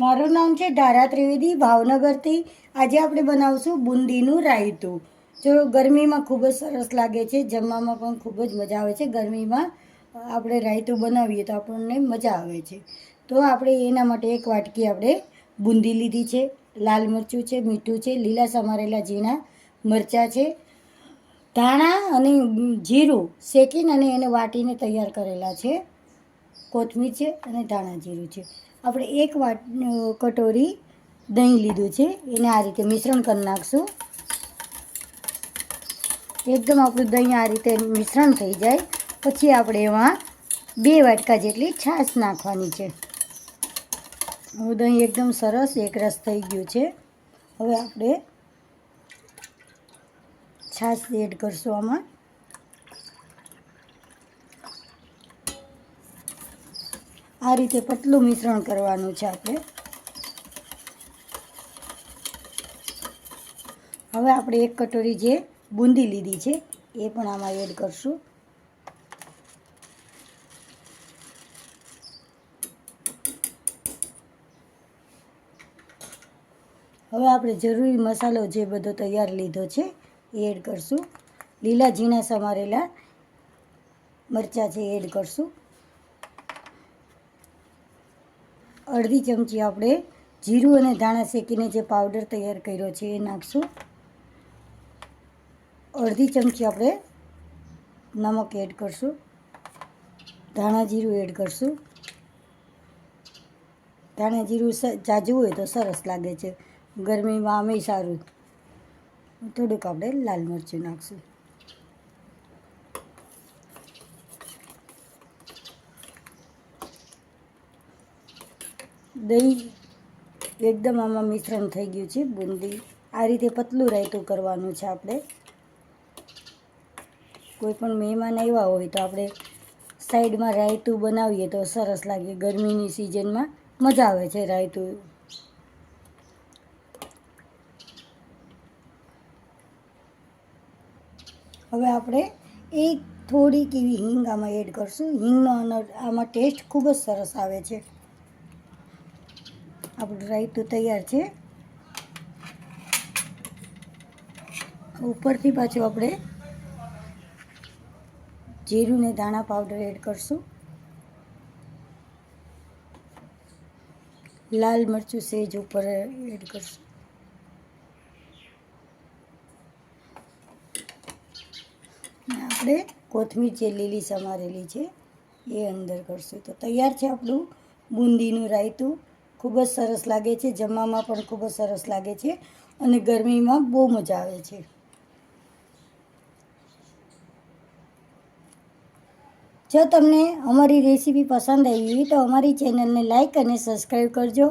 મારું નામ છે ધારા ત્રિવેદી, ભાવનગરથી. આજે આપણે બનાવશું બુંદીનું રાયતું. જો ગરમીમાં ખૂબ જ સરસ લાગે છે, જમવામાં પણ ખૂબ જ મજા આવે છે. ગરમીમાં આપણે રાયતું બનાવીએ તો આપણને મજા આવે છે. તો આપણે એના માટે એક વાટકી આપણે બુંદી લીધી છે. લાલ મરચું છે, મીઠું છે, લીલા સમારેલા ઝીણા મરચાં છે. ધાણા અને જીરું શેકીને અને એને વાટીને તૈયાર કરેલા છે. કોથમીર છે અને ધાણા જીરું છે. આપણે એક વાટ કટોરી દહીં લીધું છે. એને આ રીતે મિશ્રણ કરી નાખશું. એકદમ આપણું દહીં આ રીતે મિશ્રણ થઈ જાય. પછી આપણે એમાં બે વાટકા જેટલી છાશ નાખવાની છે. હું દહીં એકદમ સરસ એકરસ થઈ ગયું છે. હવે આપણે છાશ એડ કરશું આમાં. આ રીતે પતલું મિશ્રણ કરવાનું છે આપણે. હવે આપણે એક કટોરી જે બુંદી લીધી છે, એ પણ આમાં એડ કરશું. હવે આપણે જરૂરી મસાલો જે બધો તૈયાર લીધો છે, એ એડ કરશું. લીલા ઝીણા સમારેલા મરચાં છે એડ કરશું. અડધી ચમચી આપણે જીરું અને ધાણા શેકીને જે પાવડર તૈયાર કર્યો છે એ નાખશું. અડધી ચમચી આપણે નમક એડ કરશું. ધાણા જીરું એડ કરશું. ધાણા જીરું જાજવું હોય તો સરસ લાગે છે. ગરમીમાં આમેય સારું. થોડુંક આપણે લાલ મરચું નાખશું. દહીં એકદમ આમાં મિશ્રણ થઈ ગયું છે, બુંદી. આ રીતે પતલું રાયતું કરવાનું છે આપણે. કોઈ પણ મહેમાન આવ્યા હોય તો આપણે સાઈડમાં રાયતું બનાવીએ તો સરસ લાગે. ગરમીની સિઝનમાં મજા આવે છે રાયતું. હવે આપણે એક થોડીક એવી હિંગ આમાં એડ કરશું. હિંગનો આમાં ટેસ્ટ ખૂબ જ સરસ આવે છે. આપણું રાયતું તૈયાર છે. ઉપરથી પાછું આપણે જીરું ને ધાણા પાવડર એડ કરશું. લાલ મરચું સેજ ઉપર એડ કરશું. આપણે કોથમીર જે લીલી સમારેલી છે, એ અંદર કરશું. તો તૈયાર છે આપણું બુંદીનું રાયતું. ખૂબ જ સરસ લાગે છે, જમવામાં પણ ખૂબ જ સરસ લાગે છે અને ગરમીમાં બહુ મજા આવે છે. જો તમને અમારી રેસીપી પસંદ આવી હોય તો અમારી ચેનલને લાઈક અને સબસ્ક્રાઈબ કરજો.